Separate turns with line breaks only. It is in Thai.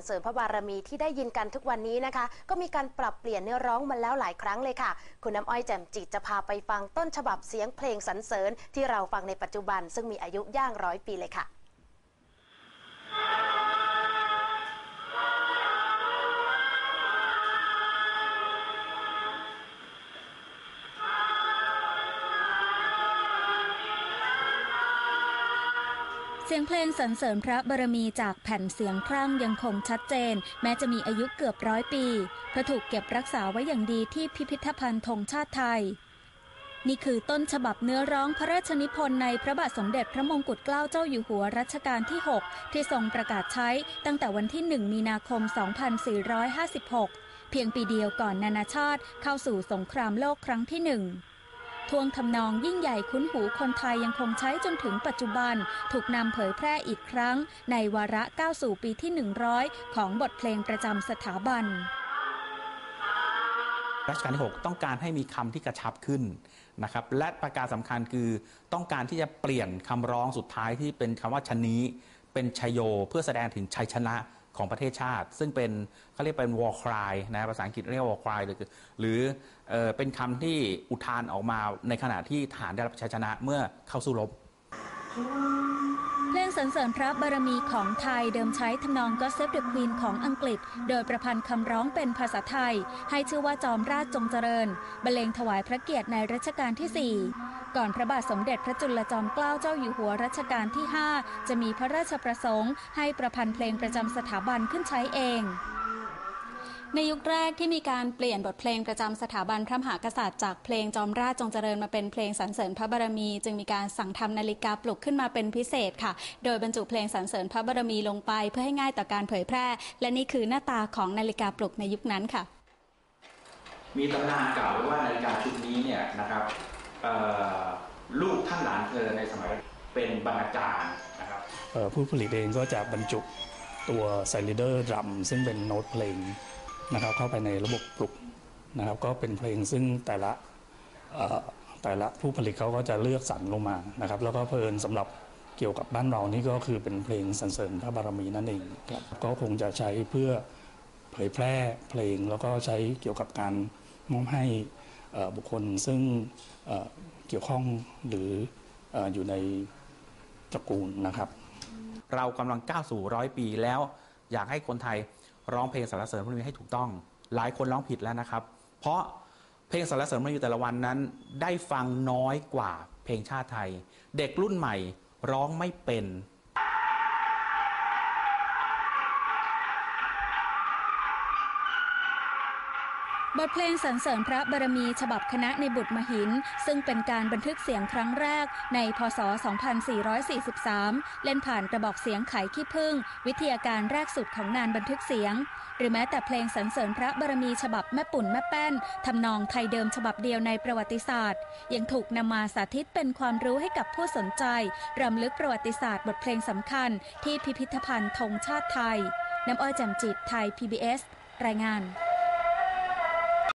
รเสริญพระบารมีที่ได้ยินกันทุกวันนี้นะคะ ก็มีการปรับเปลี่ยนเนื้อร้องมาแล้วหลายครั้งเลยค่ะ คุณน้ำอ้อยแจ่มจิตจะพาไปฟังต้นฉบับเสียงเพลงสรรเสริญที่เราฟังในปัจจุบัน ซึ่งมีอายุย่างร้อยปีเลยค่ะ
สียงเพลงสรรเสริญพระบารมีจากแผ่นเสียงครั่งยังคงชัดเจน แม้จะมีอายุเกือบร้อยปีเพราะถูกเก็บรักษาไว้อย่างดีที่พิพิธภัณฑ์ธงชาติไทย นี่คือต้นฉบับเนื้อร้องพระราชนิพนธ์ในพระบาทสมเด็จพระมงกุฎเกล้าเจ้าอยู่หัวรัชกาลที่ 6 ที่ทรงประกาศใช้ตั้งแต่วันที่ 1 มีนาคม 2456 เพียงปีเดียวก่อนนานาชาติเข้าสู่สงครามโลกครั้งที่หนึ่ง ทวงทำนองยิ่งใหญ่คุ้นหูคนไทยยังคงใช้จนถึงปัจจุบัน ถูกนำเผยแพร่อีกครั้ง ในวาระก้าวสู่ปีที่ 100 ของบทเพลงประจำสถาบัน
รัชกาลที่ 6 ต้องการให้มีคำที่กระชับขึ้นนะครับและประการสำคัญคือต้องการที่จะเปลี่ยนคำร้องสุดท้ายที่เป็นคำว่าชนี้เป็นชยโย เพื่อแสดงถึงชัยชนะ ของประเทศชาติ ซึ่งเป็นเขาเรียกเป็น war cry นะภาษาอังกฤษเรียก war cry หรือหรือเออเป็นคำที่อุทานออกมาในขณะที่ทหารได้รับชัยชนะเมื่อเข้าสู้รบ
เพลงสรรเสริญพระบารมีของไทยเดิมใช้ทำนอง God Save the Queen ของอังกฤษ โดยประพันธ์คำร้องเป็นภาษาไทย ให้ชื่อว่าจอมราชจงเจริญบรรเลงถวายพระเกียรติในรัชกาลที่ 4 ก่อนพระบาทสมเด็จพระจุลจอมเกล้าเจ้าอยู่หัวรัชกาลที่ 5 จะมีพระราชประสงค์ให้ประพันธ์เพลงประจำสถาบันขึ้นใช้เองในยุคแรกที่มีการเปลี่ยนบทเพลงประจำสถาบันพระมหากษัตริย์จากเพลงจอมราชจงเจริญมาเป็นเพลงสรรเสริญพระบารมี จึงมีการสั่งทำนาฬิกาปลุกขึ้นมาเป็นพิเศษค่ะ โดยบรรจุเพลงสรรเสริญพระบารมีลงไปเพื่อให้ง่ายต่อการเผยแพร่ และนี่คือหน้าตาของนาฬิกาปลุกในยุคนั้นค่ะ
มีตำนานกล่าวไว้ว่านาฬิกาชุดนี้เนี่ยนะครับ ลูกท่านหลานเธอในสมัยเป็นบรรณาจารย์นะครับ
ผู้ผลิตเองก็จะบรรจุตัวไซลิเดอร์ดรัมซึ่งเป็นโน้ตเพลงนะครับเข้าไปในระบบปลุกนะครับก็เป็นเพลงซึ่งแต่ละแต่ละผู้ผลิตเขาก็จะเลือกสรรลงมานะครับ แล้วก็เพลินสำหรับเกี่ยวกับบ้านเรานี่ก็คือเป็นเพลงสรรเสริญพระบารมีนั่นเองครับก็คงจะใช้เพื่อเผยแพร่เพลงแล้วก็ใช้เกี่ยวกับการมอบให้ บุคคลซึ่งเกี่ยวข้องหรือเอ่ออยู่ในตระกูลนะครับ
เรากำลังก้าวสู่ร้อยปีแล้ว อยากให้คนไทยร้องเพลงสรรเสริญพระบารมีให้ถูกต้อง หลายคนร้องผิดแล้วนะครับ เพราะเพลงสรรเสริญพระบารมีแต่ละวันนั้น ได้ฟังน้อยกว่าเพลงชาติไทย เด็กรุ่นใหม่ร้องไม่เป็น
บทเพลงสรรเสริญพระบารมีฉบับคณะในบุตรมหิน ซึ่งเป็นการบันทึกเสียงครั้งแรกในพศ 2443 เล่นผ่านกระบอกเสียงไขขี้พึ่ง วิทยาการแรกสุดของงานบันทึกเสียง หรือแม้แต่เพลงสรรเสริญพระบารมีฉบับแม่ปุ่นแม่แป้นทำนองไทยเดิมฉบับเดียวในประวัติศาสตร์ ยังถูกนำมาสาธิตเป็นความรู้ให้กับผู้สนใจรำลึกประวัติศาสตร์บทเพลงสำคัญ ที่พิพิธภัณฑ์ธงชาติไทยน้ำอ้อยแจ่มจิตไทย PBS รายงาน